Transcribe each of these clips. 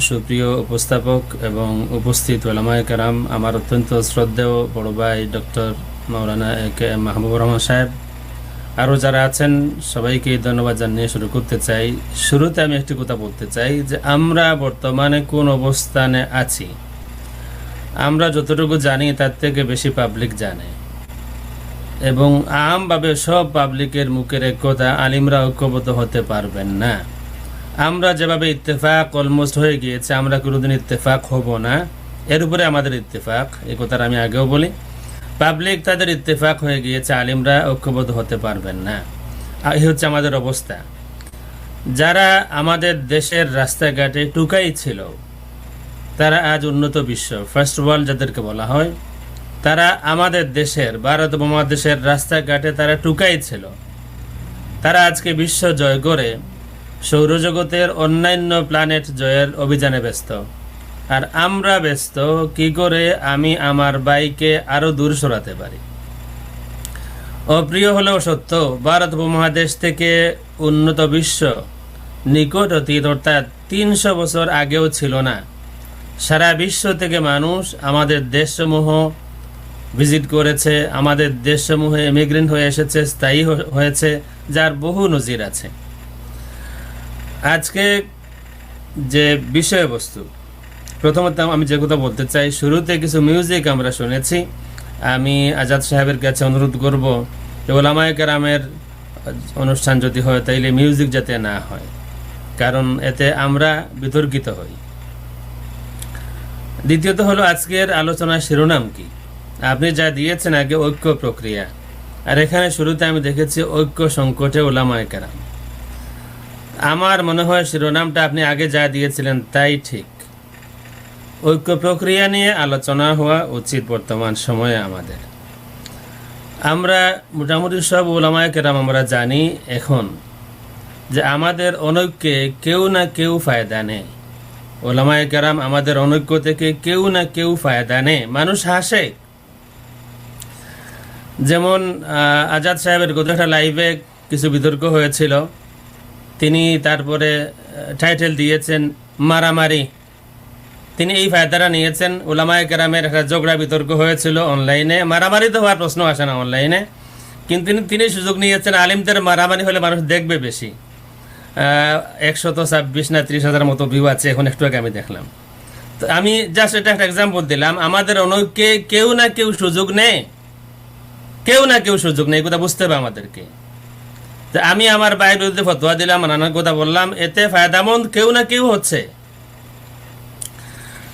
সুপ্রিয় উপস্থাপক এবং উপস্থিত ওলামায় কারাম, আমার অত্যন্ত শ্রদ্ধেয় বড় ভাই doctor Maulana A K Mahbubur Rahman Saheb. আরও যারা আছেন, সবাইকে ধন্যবাদ জানিয়ে শুরু করতে চাই। শুরুতে আমি একটি কথা বলতে চাই যে আমরা বর্তমানে কোন অবস্থানে আছি? আমরা যতটুকু জানি তার থেকে বেশি পাবলিক জানে। এবং আমভাবে সব পাবলিকের মুখের এক কথা, আলিমরা ঐক্যবদ্ধ হতে পারবেন না। আমরা যেভাবে ইত্তেফাক অলমোস্ট হয়ে গিয়েছে, আমরা কোনোদিন ইত্তেফাক হব না। এর উপরে আমাদের ইত্তেফাক, এ কথাটা আমি আগেও বলি। পাবলিক তাদের ইত্তেফাক হয়ে গিয়েছে, আলিমরা ঐক্যবদ্ধ হতে পারবেন না। এই হচ্ছে আমাদের অবস্থা। যারা আমাদের দেশের রাস্তাঘাটে টুকাই ছিল, তারা আজ উন্নত বিশ্ব। ফার্স্ট ওয়ার্ল্ড যাদেরকে বলা হয়, তারা আমাদের দেশের, ভারত উপমহাদেশের রাস্তাঘাটে তারা টুকাই ছিল। তারা আজকে বিশ্ব জয় করে সৌরজগতের অন্যান্য প্ল্যানেট জয়ের অভিযানে ব্যস্ত। আর আমরা ব্যস্ত, কি করে আমি আমার বাইকে আরও দূর সরাতে পারি? অপ্রিয় হলেও সত্য, ভারত উপমহাদেশ থেকে উন্নত বিশ্ব নিকট অতীত অর্থাৎ তিনশো বছর আগেও ছিল না। সারা বিশ্ব থেকে মানুষ আমাদের দেশসমূহ ভিজিট করেছে, আমাদের দেশসমূহে ইমিগ্রেন্ট হয়ে এসেছে, স্থায়ী হয়েছে, যার বহু নজির আছে। আজকে যে বিষয়বস্তু, প্রথমত আমি যে কথা বলতে চাই, শুরুতে কিছু মিউজিক আমরা শুনেছি। আমি আজাদ সাহেবের কাছে অনুরোধ করব যে ওলামায় কেরামের অনুষ্ঠান যদি হয়, তাইলে মিউজিক যাতে না হয়, কারণ এতে আমরা বিতর্কিত হই। দ্বিতীয়ত হলো আজকের আলোচনার শিরোনাম কি? আপনি যা দিয়েছেন আগে ঐক্য প্রক্রিয়া। আর এখানে শুরুতে আমি দেখেছি ঐক্য সংকটে ওলামায় কেরাম। আমার মনে হয় শিরোনামটা আপনি আগে যা দিয়েছিলেন তাই ঠিক। ঐক্য প্রক্রিয়া নিয়ে আলোচনা হওয়া উচিত বর্তমান সময়ে আমাদের। আমরা মোটামুটি সব ওলামায় কেরাম আমরা জানি এখন যে আমাদের অনৈক্যে কেউ না কেউ ফায়দা নেই। ওলামায় কেরাম আমাদের অনৈক্য থেকে কেউ না কেউ ফায়দা নেই। মানুষ হাসে। যেমন আজাদ সাহেবের একটা লাইভে কিছু বিতর্ক হয়েছিল। তিনি তারপরে টাইটেল দিয়েছেন মারামারি। তিনি এই ফায়দাটা নিয়েছেন। ওলামায় কেরামের একটা ঝগড়া বিতর্ক হয়েছিল অনলাইনে মারামারি তো হওয়ার প্রশ্ন আসে না অনলাইনে কিন্তু তিনি সুযোগ নিয়েছেন। আলিমদের মারামারি হলে মানুষ দেখবে বেশি। একশত ছাব্বিশ না ত্রিশ হাজার মতো ভিউ আছে। এখন একটু আগে আমি দেখলাম। তো আমি জাস্ট এটা একটা এক্সাম্পল দিলাম। আমাদের অনৈক্যে কেউ না কেউ সুযোগ নেই কেউ না কেউ সুযোগ নেই। কথা বুঝতে হবে আমাদেরকে। আমি আমার বাইরের বিরুদ্ধে ফতোয়া দিলাম নানান কথা বললাম, এতে ফায়দামন্দ কেউ না কেউ হচ্ছে।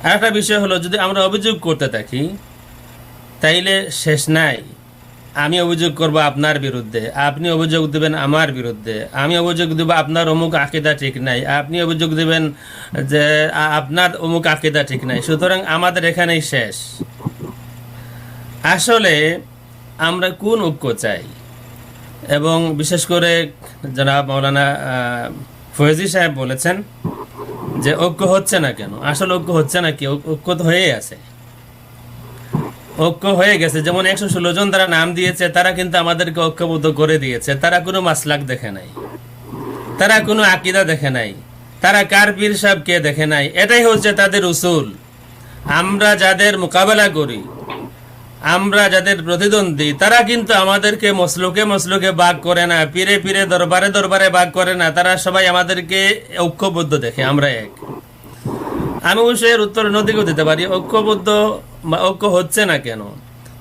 আর একটা বিষয় হলো, যদি আমরা অভিযোগ করতে থাকি, তাইলে শেষ নাই। আমি অভিযোগ করব আপনার বিরুদ্ধে, আপনি অভিযোগ দেবেন আমার বিরুদ্ধে, আমি অভিযোগ দেব আপনার অমুক আকিদা ঠিক নাই, আপনি অভিযোগ দেবেন যে আপনার অমুক আকিদা ঠিক নাই। সুতরাং আমাদের এখানেই শেষ। আসলে আমরা কোন ঐক্য চাই? এবং বিশেষ করে যারা মৌলানা ফয়েজি সাহেব বলেছেন যে ঐক্য হচ্ছে না কেন? আসলে ঐক্য হচ্ছে না কি? ঐক্য তো হয়েই আছে। ঐক্য হয়ে গেছে। যেমন একশো ষোলো জন তারা নাম দিয়েছে, তারা কিন্তু আমাদেরকে ঐক্যবদ্ধ করে দিয়েছে। তারা কোনো মাসলাক দেখে নাই। তারা কোনো আকিদা দেখে নাই। তারা কার পীর সাহেব কে দেখে নাই? এটাই হচ্ছে তাদের উসুল। আমরা যাদের মোকাবেলা করি আমরা যাদের প্রতিদ্বন্দ্বী, তারা কিন্তু আমাদেরকে মসলুকে মসলুকে বাগ করে না, পীরে পীরে দরবারে দরবারে বাগ করে না, তারা সবাই আমাদেরকে ঐক্যবদ্ধ দেখে, আমরা এক। আমি অবশ্যই এর উত্তর নদীকেও দিতে পারি, ঐক্যবদ্ধ ঐক্য হচ্ছে না কেন?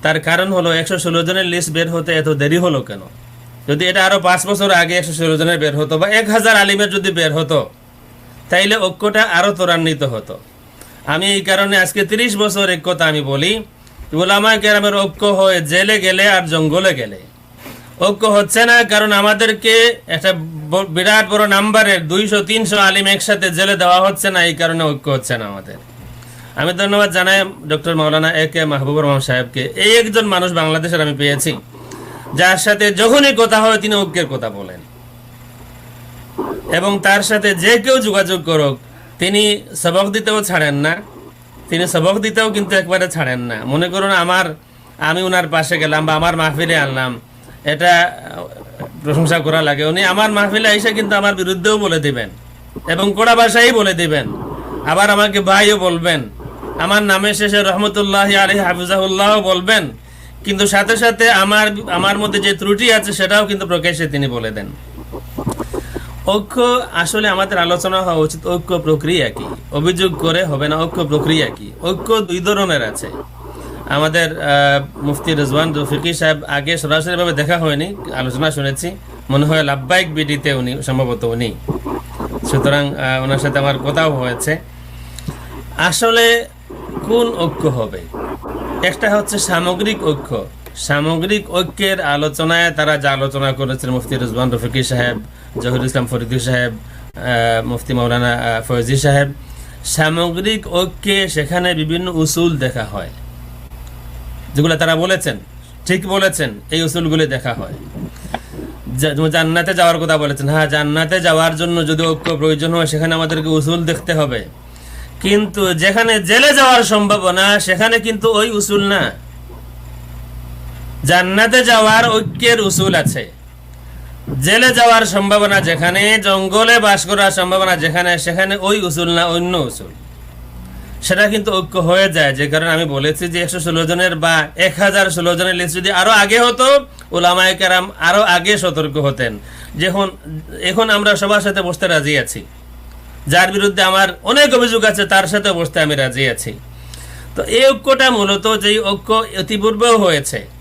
তার কারণ হলো একশো ষোলো জনের লিস্ট বের হতে এত দেরি হলো কেন? যদি এটা আরও পাঁচ বছর আগে একশো ষোলো জনের বের হতো বা এক হাজার আলিমের যদি বের হতো, তাইলে ঐক্যটা আরও ত্বরান্বিত হতো। আমি এই কারণে আজকে তিরিশ বছর এক কথা আমি বলি ওলামা কেরামের ঐক্য হয়ে জেলে গেলে আর জঙ্গলে গেলে। ঐক্য হচ্ছে না, কারণ আমাদেরকে একটা বিরাট বড় নাম্বারের দুইশো, তিনশো আলিম একসাথে জেলে দেওয়া হচ্ছে না, এই কারণে ঐক্য হচ্ছে না আমাদের। আমি ধন্যবাদ জানাই doctor Maulana A K Mahbubur Rahman সাহেবকে। এই একজন মানুষ বাংলাদেশের আমি পেয়েছি, যার সাথে যখনই কথা হয় তিনি ঐক্যের কথা বলেন। এবং তার সাথে যে কেউ যোগাযোগ করুক, তিনি সবক দিতেও ছাড়েন না। তিনি সবক দিতেও কিন্তু একবারে ছাড়েন না। মনে করুন আমার, আমি ওনার পাশে গেলাম বা আমার মাহফিলে আনলাম। এটা প্রশংসা করা লাগে উনি। আমার মাহফিলে এসে কিন্তু আমার বিরুদ্ধেও বলে দিবেন এবং কড়া ভাষাই বলে দিবেন। আবার আমাকে ভাইও বলবেন। আমার নামের শেষে রহমতুল্লাহ আলী হাফিজাহুল্লাহ বলবেন। কিন্তু সাথে সাথে আমার আমার মধ্যে যে ত্রুটি আছে সেটাও কিন্তু প্রকাশ্যে তিনি বলে দেন। ঐক্য আসলে আমাদের আলোচনা হওয়া উচিত, ঐক্য প্রক্রিয়া কি? অভিযোগ করে হবে না, ঐক্য প্রক্রিয়া কি? ঐক্য দুই ধরনের আছে। আমাদের মুফতি রেজওয়ান রফিকি সাহেব আগে সরাসরিভাবে দেখা হয়নি, আলোচনা শুনেছি। মনে হয় লাভবাহিক বিডিতে উনি, সম্ভবত উনি। সুতরাং ওনার সাথে আমার কথাও হয়েছে। আসলে কোন ঐক্য হবে? একটা হচ্ছে সামগ্রিক ঐক্য। সামগ্রিক ঐক্যের আলোচনায় তারা যা আলোচনা করেছেন মুফতি রুজবান রফিকি সাহেব জহিরুল ইসলাম ফরিদি সাহেব মুফতি মৌলানা ফয়জি সাহেব, সামগ্রিক ঐক্যে সেখানে বিভিন্ন উসুল দেখা হয়, যেগুলো তারা বলেছেন, ঠিক বলেছেন, এই উসুলগুলি দেখা হয়। জান্নাতে যাওয়ার কথা বলেছেন হ্যাঁ জান্নাতে যাওয়ার জন্য যদি ঐক্য প্রয়োজন হয়, সেখানে আমাদেরকে উসুল দেখতে হবে। কিন্তু যেখানে জেলে যাওয়ার সম্ভাবনা, সেখানে কিন্তু ওই উসুল না। জান্নাতে যাওয়ার ঐক্যের উসুল আছে। জেলে যাওয়ার সম্ভাবনা যেখানে, জঙ্গলে বাস করার সম্ভাবনা যেখানে, সেখানে ওই উসুল না অন্য উসুল। সেটা কিন্তু ঐক্য হয়ে যায়, যে কারণে আমি বলেছি যে একশো ষোলো জনের বা এক হাজার ষোলো জনের লিস্ট যদি আরও আগে হতো ওলামায় কেরাম আরও আগে সতর্ক হতেন। যখন, এখন আমরা সবার সাথে বসতে রাজি আছি। যার বিরুদ্ধে আমার অনেক অভিযোগ আছে, তার সাথে বসতে আমি রাজি আছি। তো এই ঐক্যটা মূলত যেই ঐক্য অতিপূর্বেও হয়েছে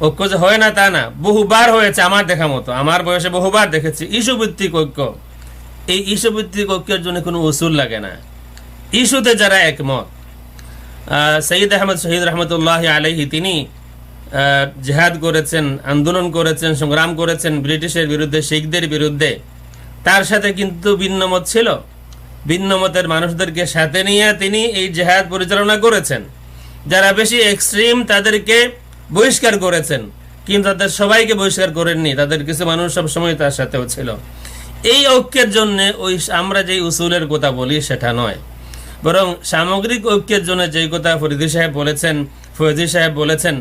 ঐক্য যে, হয় না তা না, বহুবার হয়েছে আমার দেখা মতো। আমার বয়সে বহুবার দেখেছি। ইস্যুভিত্তিক ঐক্য। এই ইস্যুভিত্তিক ঐক্যের জন্য কোনো উসুল লাগে না। ইস্যুতে যারা একমত সঈদ আহমদ শহীদ রহমতুল্লাহ আলহি তিনি জেহাদ করেছেন, আন্দোলন করেছেন, সংগ্রাম করেছেন ব্রিটিশের বিরুদ্ধে, শিখদের বিরুদ্ধে। তার সাথে কিন্তু ভিন্নমত ছিল। ভিন্নমতের মানুষদেরকে সাথে নিয়ে তিনি এই জেহাদ পরিচালনা করেছেন। যারা বেশি এক্সট্রিম তাদেরকে বহিষ্কার করেছেন, কিন্তু তাদের সবাইকে বহিষ্কার করেননি, তাদের কিছু মানুষ সবসময় তার সাথেও ছিল। এই ঐক্যের জন্য ওই আমরা যেই উসুলের কথা বলি সেটা নয়। বরং সামগ্রিক ঐক্যের জন্য যেই কথা ফরিদি সাহেব বলেছেন ফৈজি সাহেব বলেছেন,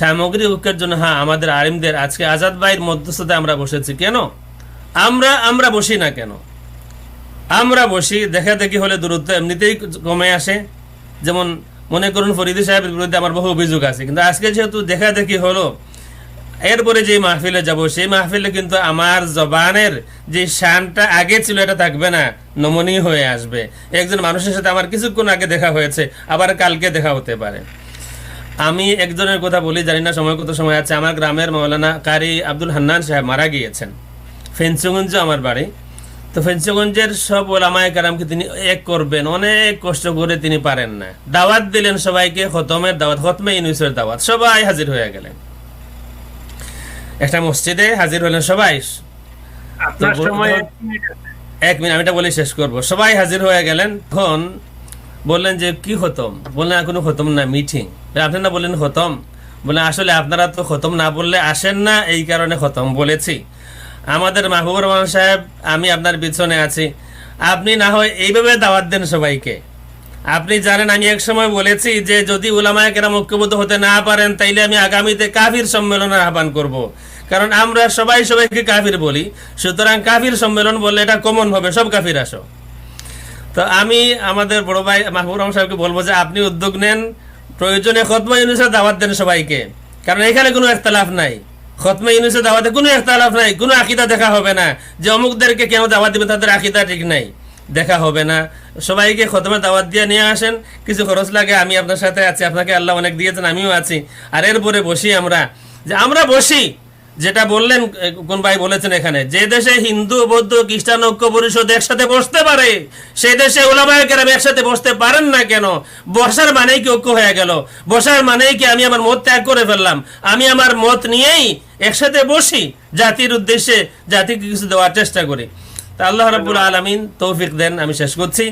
সামগ্রিক ঐক্যের জন্য হ্যাঁ আমাদের আলিমদের আজকে আজাদ ভাইয়ের মধ্যস্থতে আমরা বসেছি কেন? আমরা আমরা বসি না কেন? আমরা বসি, দেখা দেখি হলে দূরত্ব এমনিতেই কমে আসে। যেমন মনে করুন ফরিদি সাহেবের বিরুদ্ধে আমার বহু অভিযোগ আছে, কিন্তু আজকে যেহেতু দেখা দেখি হলো, এরপরে যে মাহফিলে যাব, সেই মাহফিলে কিন্তু আমার জবানের যে শানটা আগে ছিল, এটা থাকবে না, নমনীয় হয়ে আসবে। একজন মানুষের সাথে আমার কিছুক্ষণ আগে দেখা হয়েছে, আবার কালকে দেখা হতে পারে। আমি একজনের কথা বলি, জানি না সময় কত সময় আছে, আমার গ্রামের মৌলানা কারি আব্দুল হান্নান সাহেব মারা গিয়েছেন। ফেন্সগঞ্জ আমার বাড়ি। তো ফেন্সগঞ্জের সব ওলামায় কারামকে তিনি এক করবেন অনেক কষ্ট করে তিনি পারেন না। দাওয়াত দিলেন সবাইকে খতমের দাওয়াত খতমে ইউনুসের দাওয়াত সবাই হাজির হয়ে গেলেন। একটা মসজিদে হাজির হলেন সবাই। এক মিনিট আমি এটা বলে শেষ করব। সবাই হাজির হয়ে গেলেন তখন বললেন যে কি খতম? বললেন কোনো খতম না মিটিং আপনি না বললেন খতম? বলে আসলে আপনারা তো খতম না বললে আসেন না এই কারণে খতম বলেছি। আমাদের মাহবুবুর রহমান সাহেব, আমি আপনার পিছনে আছি। আপনি না হয় এইভাবে দাওয়াত দেন সবাইকে। আপনি জানেন, আমি এক সময় বলেছি যে যদি উলামায় কেরাম ঐক্যবদ্ধ হতে না পারেন, তাইলে আমি আগামীতে কাফির সম্মেলনের আহ্বান করব। কারণ আমরা সবাই সবাইকে কাফির বলি। সুতরাং কাফির সম্মেলন বললে এটা কমন হবে, সব কাফির আসো। তো আমি আমাদের বড় ভাই মাহবুব রহমান সাহেবকে বলব যে আপনি উদ্যোগ নেন, প্রয়োজনে খতমা ইউনুসের দাওয়াত দেন সবাইকে। কারণ এখানে কোনো একতলাফ নাই। খতমা ইউনুসের দাওয়াতে কোনো একতলাফ নাই, কোনো আকিদা দেখা হবে না। যে অমুকদেরকে কেন দাওয়াত দিবেন তাদের আকিদা ঠিক নাই, দেখা হবে না। সবাইকে খতমে দাওয়াত দিয়ে নিয়ে আসেন, কিছু খরচ লাগে, আমি আপনার সাথে আছি, আপনাকে আল্লাহ অনেক দিয়েছেন, আমিও আছি। আর এরপরে বসি আমরা। যে আমরা বসি, যেটা বললেন কোন ভাই বলেছেন এখানে, যে দেশে হিন্দু, বৌদ্ধ, খ্রিস্টান, ঐক্য পরিষদ একসাথে বসতে পারে সেই দেশে ওলামায় কেরাম একসাথে বসতে পারেন না কেন? বসার মানেই কি ঐক্য হয়ে গেল? বসার মানেই কি আমি আমার মত ত্যাগ করে ফেললাম? আমি আমার মত নিয়েই একসাথে বসি জাতির উদ্দেশ্যে জাতিকে কিছু দেওয়ার চেষ্টা করি। তা আল্লাহ রাবুল আলমিন তৌফিক দেন আমি শেষ করছি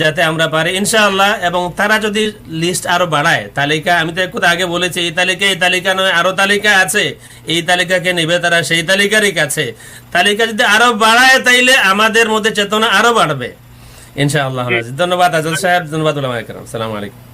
যাতে আমরা পারি। ইনশাআল্লাহ এবং তারা যদি লিস্ট আরও বাড়ায় তালিকা আমি তো একটু আগে বলেছি এই তালিকা এই তালিকা নয় আরও তালিকা আছে। এই তালিকাকে নেবে তারা সেই তালিকারই কাছে। তালিকা যদি আরও বাড়ায় তাইলে আমাদের মধ্যে চেতনা আরও বাড়বে। ইনশাআল্লাহ ধন্যবাদ আজল সাহেব ধন্যবাদ সালাম আলাইকুম।